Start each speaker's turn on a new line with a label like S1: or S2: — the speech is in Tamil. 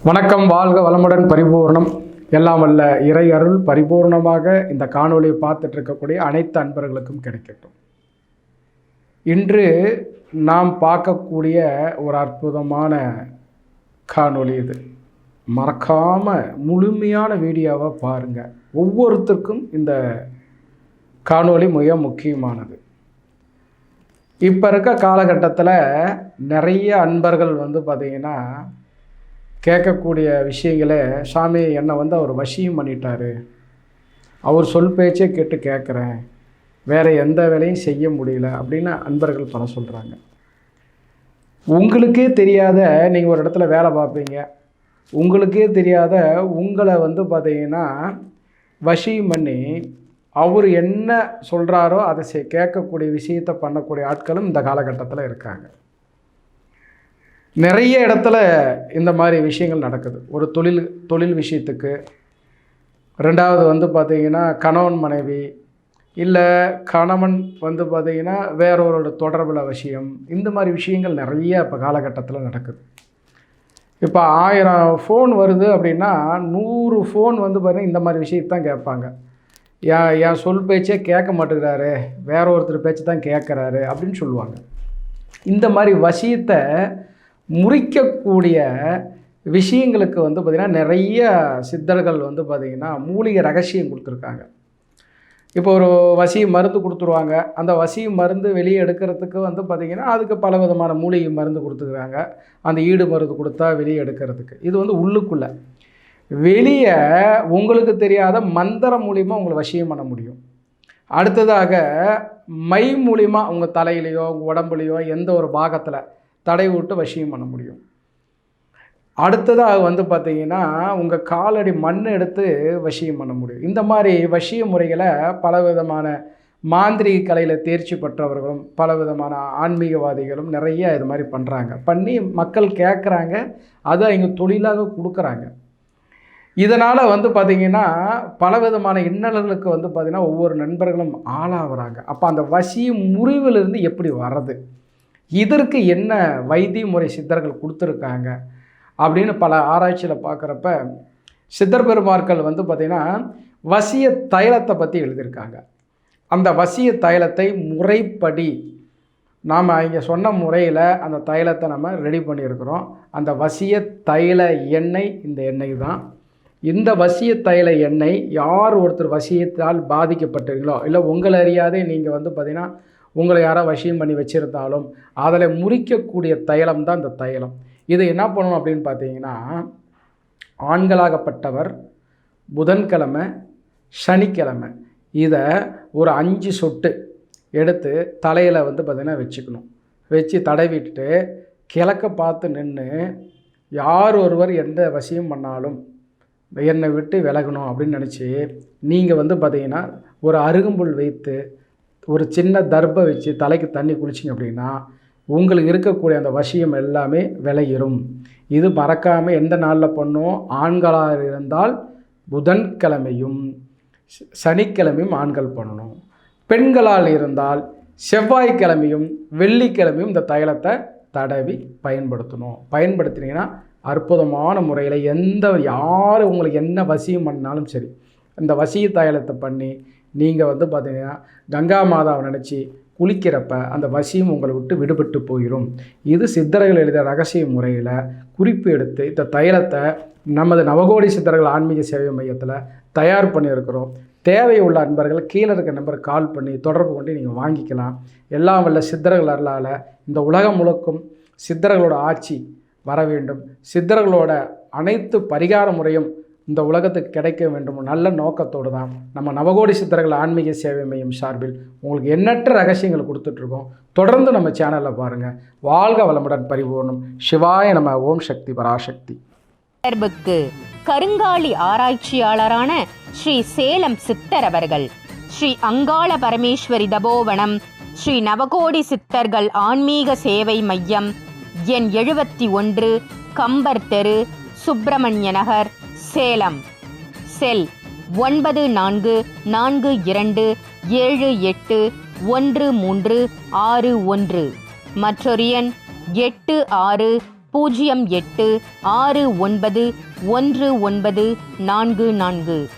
S1: வணக்கம் வாழ்க வளமுடன் பரிபூர்ணம். எல்லாம் வல்ல இறை அருள் பரிபூர்ணமாக இந்த காணொலியை பார்த்துட்டு இருக்கக்கூடிய அனைத்து அன்பர்களுக்கும் கிடைக்கட்டும். இன்று நாம் பார்க்கக்கூடிய ஒரு அற்புதமான காணொலி இது. மறக்காம முழுமையான வீடியோவை பாருங்க. ஒவ்வொருத்தருக்கும் இந்த காணொலி மிக முக்கியமானது. இப்போ இருக்க காலகட்டத்தில் நிறைய அன்பர்கள் வந்து பார்த்திங்கன்னா கேட்கக்கூடிய விஷயங்களே சாமி என்னை வந்து அவர் வசியம் பண்ணிட்டாரு. அவர் சொல் பேச்சே கேட்டு கேட்குறேன். வேறு எந்த வேலையும் செய்ய முடியல அப்படின்னு அன்பர்கள் பல சொல்கிறாங்க உங்களுக்கே தெரியாத நீங்கள் ஒரு இடத்துல வேலை பார்ப்பீங்க. உங்களுக்கே தெரியாத உங்களை வந்து பார்த்தீங்கன்னா வசியம் பண்ணி அவர் என்ன சொல்கிறாரோ அதை செய் கேட்கக்கூடிய விஷயத்தை பண்ணக்கூடிய ஆட்களும் இந்த காலகட்டத்தில் இருக்காங்க. நிறைய இடத்துல இந்த மாதிரி விஷயங்கள் நடக்குது. ஒரு தொழில் தொழில் விஷயத்துக்கு. ரெண்டாவது வந்து பார்த்திங்கன்னா கணவன் மனைவி. இல்லை கணவன் வந்து பார்த்திங்கன்னா வேறொரு தொடர்பில் விஷயம் இந்த மாதிரி விஷயங்கள் நிறைய இப்போ காலகட்டத்தில் நடக்குது. இப்போ ஆயிரம் ஃபோன் வருது அப்படின்னா நூறு ஃபோன் வந்து பார்த்திங்கன்னா இந்த மாதிரி விஷயத்தான் கேட்பாங்க. என் என் சொல் பேச்சே கேட்க மாட்டேங்கிறாரு. வேற ஒருத்தர் பேச்சு தான் கேட்குறாரு அப்படின்னு சொல்லுவாங்க. இந்த மாதிரி வசியத்தை முறிக்கக்கூடிய விஷயங்களுக்கு வந்து பார்த்திங்கன்னா நிறைய சித்தர்கள் வந்து பார்த்திங்கன்னா மூலிகை ரகசியம் கொடுத்துருக்காங்க. இப்போ ஒரு வசி மருந்து கொடுத்துருவாங்க. அந்த வசி மருந்து வெளியே எடுக்கிறதுக்கு வந்து பார்த்திங்கன்னா அதுக்கு பல விதமான மூலிகை மருந்து கொடுத்துருக்காங்க அந்த ஈடு மருந்து கொடுத்தா வெளியே எடுக்கிறதுக்கு. இது வந்து உள்ளுக்குள்ளே. வெளியே உங்களுக்கு தெரியாத மந்திரம் மூலிமா உங்களை வசியம் பண்ண முடியும். அடுத்ததாக மை மூலிமா உங்கள் தலையிலையோ உங்கள் உடம்புலையோ எந்த ஒரு பாகத்தில் தடை விட்டு வசியம் பண்ண முடியும். அடுத்ததாக வந்து பார்த்தீங்கன்னா உங்கள் காலடி மண் எடுத்து வசியம் பண்ண முடியும். இந்த மாதிரி வசிய முறைகளை பல விதமான மாந்திரிக கலையில் தேர்ச்சி பெற்றவர்களும் பல விதமான ஆன்மீகவாதிகளும் நிறைய இது மாதிரி பண்ணுறாங்க பண்ணி மக்கள் கேட்குறாங்க அதை அவங்க தொழிலாக கொடுக்குறாங்க. இதனால் வந்து பார்த்திங்கன்னா பல விதமான இன்னல்களுக்கு வந்து பார்த்திங்கன்னா ஒவ்வொரு நண்பர்களும் ஆளாகிறாங்க அப்போ அந்த வசி முறிவிலிருந்து எப்படி வர்றது? இதற்கு என்ன வைத்திய முறை சித்தர்கள் கொடுத்துருக்காங்க அப்படின்னு பல ஆராய்ச்சியில் பார்க்குறப்ப சித்தர் பெருமார்கள் வந்து பார்த்திங்கன்னா வசிய தைலத்தை பற்றி எழுதியிருக்காங்க. அந்த வசிய தைலத்தை முறைப்படி நாம் இங்கே சொன்ன முறையில் அந்த தைலத்தை நம்ம ரெடி பண்ணியிருக்கிறோம். அந்த வசிய தைல எண்ணெய் இந்த எண்ணெய் தான். இந்த வசிய தைல எண்ணெய் யார் ஒருத்தர் வசியத்தால் பாதிக்கப்பட்டீங்களோ இல்லை உங்களை அறியாதே நீங்கள் வந்து பார்த்திங்கன்னா உங்களை யாரோ வசியம் பண்ணி வச்சுருந்தாலும் அதில் முறிக்கக்கூடிய தைலம் தான் இந்த தைலம். இதை என்ன பண்ணணும் அப்படின்னு பார்த்தீங்கன்னா ஆண்களாகப்பட்டவர் புதன்கிழமை சனிக்கிழமை. இதை ஒரு அஞ்சு சொட்டு எடுத்து தலையில் வந்து பார்த்திங்கன்னா வச்சுக்கணும். வச்சு தடவிட்டு கிழக்க பார்த்து நின்று யார் ஒருவர் எந்த வசியம் பண்ணாலும் என்னை விட்டு விலகணும் அப்படின்னு நினச்சி நீங்கள் வந்து பார்த்தீங்கன்னா ஒரு அருகம்புல் வைத்து ஒரு சின்ன தர்பை வச்சு தலைக்கு தண்ணி குளிச்சிங்க அப்படின்னா உங்களுக்கு இருக்கக்கூடிய அந்த வசியம் எல்லாமே விளையிடும் இது மறக்காமல் எந்த நாளில் பண்ணும் ஆண்களாக இருந்தால் புதன்கிழமையும் ச- சனிக்கிழமையும் ஆண்கள் பண்ணணும். பெண்களால் இருந்தால் செவ்வாய்க்கிழமையும் வெள்ளிக்கிழமையும் இந்த தைலத்தை தடவி பயன்படுத்தணும். பயன்படுத்தினீங்கன்னா அற்புதமான முறையில் எந்த யார் உங்களுக்கு என்ன வசியம் பண்ணாலும் சரி இந்த வசிய தைலத்தை பண்ணி நீங்கள் வந்து பார்த்தீங்கன்னா கங்கா மாதாவை நினச்சி குளிக்கிறப்ப அந்த வசியம் உங்களை விட்டு விடுபட்டு போயிடும் இது சித்தர்கள் எழுதிய ரகசிய முறையில் குறிப்பு எடுத்து இந்த தைலத்தை நமது நவகோடி சித்தர்கள் ஆன்மீக சேவை மையத்தில் தயார் பண்ணியிருக்கிறோம். தேவையுள்ள அன்பர்கள் கீழே இருக்க நம்பருக்கு கால் பண்ணி தொடர்பு கொண்டு நீங்கள் வாங்கிக்கலாம். எல்லாம் வல்ல சித்தர்கள் அருளால் இந்த உலகம் முழுக்கும் சித்தர்களோட ஆட்சி வர வேண்டும். சித்தர்களோட அனைத்து பரிகார முறையும் இந்த உலகத்துக்கு கிடைக்க வேண்டும் நல்ல நோக்கத்தோடு தான் நம்ம நவகோடி சித்தர்கள் ஆன்மீக சேவை மையம் சார்பில் உங்களுக்கு எண்ணற்ற ரகசியங்கள் கொடுத்துட்ருக்கோம். தொடர்ந்து நம்ம சேனலில் பாருங்கள் வாழ்க வளமுடன் பரிபூர்ணம். சிவாய நம்ம ஓம் சக்தி பராசக்தி.
S2: தொடர்புக்கு கருங்காலி ஆராய்ச்சியாளரான ஸ்ரீ சேலம் சித்தர் அவர்கள் ஸ்ரீ அங்காள பரமேஸ்வரி தபோவனம் ஸ்ரீ நவகோடி சித்தர்கள் ஆன்மீக சேவை மையம் எண் எழுபத்தி ஒன்று கம்பர் தெரு சுப்பிரமணிய நகர். சேலம். செல் ஒன்பது நான்கு நான்கு இரண்டு ஏழு எட்டு ஒன்று மூன்று ஆறு ஒன்று. மற்றொரு எண் எட்டு ஆறு பூஜ்ஜியம் எட்டு ஆறு ஒன்பது ஒன்று ஒன்பது நான்கு நான்கு.